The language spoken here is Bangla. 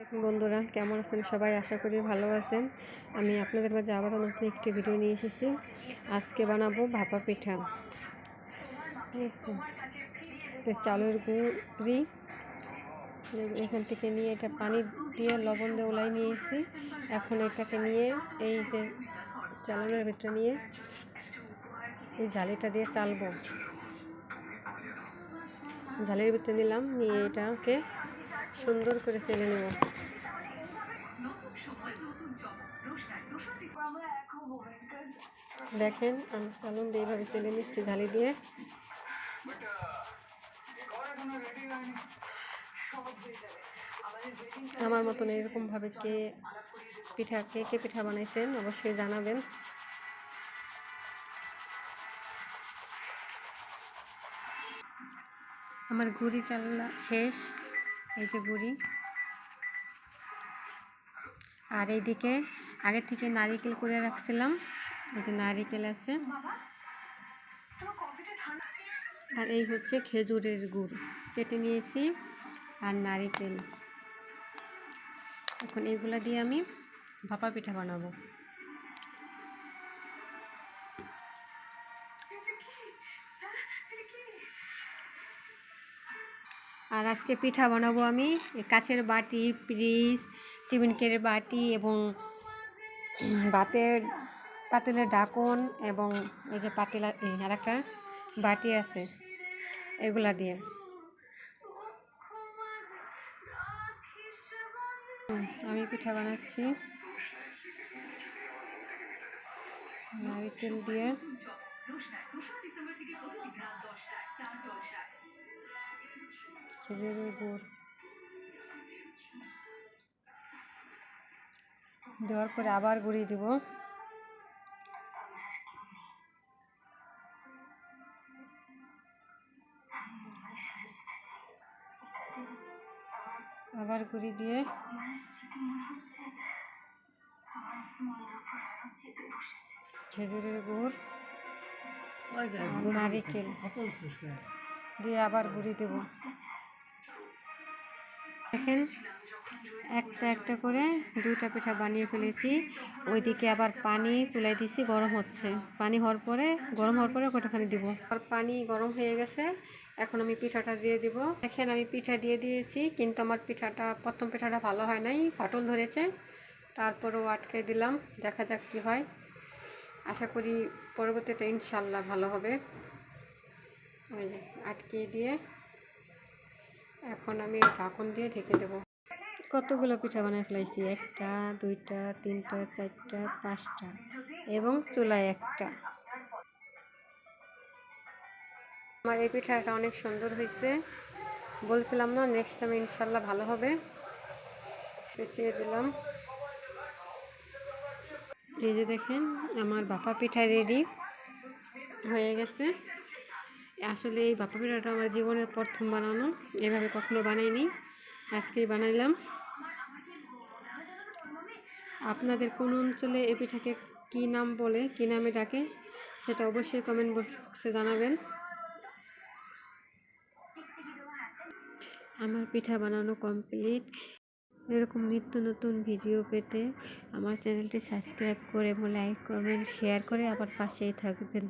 বন্ধুরা, কেমন আছেন সবাই? আশা করি ভালো আছেন। আমি আপনাদের মাঝে আবার নতুন একটি ভিডিও নিয়ে এসেছি। আজকে বানাবো ভাপা পিঠা। ঠিক আছে? তো চালের গুঁড়ি। এখান থেকে নিয়ে এটা পানি দিয়ে লবণ দিয়ে ওলাই নিয়েছি। এখন এটাকে নিয়ে এই যে চালানোর ভিতরে নিয়ে এই জালিটা দিয়ে চালবো। জালের ভিতরে নিলাম, নিয়ে এটাকে সুন্দর করে চেলে নেব। দেখেন, আমি চালুন দিয়ে এইভাবে চেলে নিচ্ছি ঝালি দিয়ে। আমার মতন এরকমভাবে কে পিঠা, কে কে পিঠা বানাইছেন অবশ্যই জানাবেন। আমার গুড়ি চালা শেষ। এই যে গুড়ি আর এইদিকে আগে থেকে নারিকেল করে রাখছিলাম, এই যে নারিকেল আছে। আর এই হচ্ছে খেজুরের গুড়, কেটে নিয়েছি, আর নারিকেল। এখন এগুলা দিয়ে আমি ভাপা পিঠা বানাবো। আর আজকে পিঠা বানাবো আমি। কাচের বাটি পিস টিফিনকের বাটি এবং বাতের পাতিলের ঢাকন এবং এই যে পাতিলা আর একটা বাটি আছে এগুলা দিয়ে। আমি পিঠা বানাচ্ছি। নারিকেল দিয়ে। খেজুরের গুড় দেওয়ার পরে আবার গুঁড়ি দিব। আবার গুঁড়ি দিয়ে খেজুরের গুড় নারিকেল দিয়ে আবার গুঁড়ি দেব। দেখেন, একটা একটা করে দুইটা পিঠা বানিয়ে ফেলেছি। ওইদিকে আবার পানি চুলাই দিছি, গরম হচ্ছে। পানি হওয়ার পরে, গরম হওয়ার পরে কটাখানি দিব? আর পানি গরম হয়ে গেছে, এখন আমি পিঠাটা দিয়ে দিব। দেখেন, আমি পিঠা দিয়ে দিয়েছি, কিন্তু আমার পিঠাটা, প্রথম পিঠাটা ভালো হয় নাই, ফাটল ধরেছে। তারপরেও আটকে দিলাম, দেখা যাক কি হয়। আশা করি পরবর্তীতে ইনশাল্লাহ ভালো হবে। আটকে দিয়ে এখন আমি ঢাকন দিয়ে ঢেকে দেব। কতগুলো পিঠা বানায় ফেলাইছি? একটা, দুইটা, তিনটা, চারটা, পাঁচটা এবং চুলায় একটা। আমার এই পিঠাটা অনেক সুন্দর হয়েছে। বলছিলাম না নেক্সট টাইম ইনশাল্লাহ ভালো হবে। পেঁচিয়ে দিলাম। এই যে দেখেন, আমার বাপা পিঠা রেডি হয়ে গেছে। আসলে এই বাপা পিঠাটা আমার জীবনের প্রথম বানানো। এভাবে কখনো বানাইনি। আজকেই বানাইলাম। আপনাদের কোন অঞ্চলে এই পিঠাকে কী নাম বলে, কী নামে ডাকে, সেটা অবশ্যই কমেন্ট বক্সে জানাবেন। আমার পিঠা বানানো কমপ্লিট এরকম নিত্য নতুন ভিডিও পেতে আমার চ্যানেলটি সাবস্ক্রাইব করে এবং লাইক কমেন্ট শেয়ার করে আবার পাশেই থাকবেন।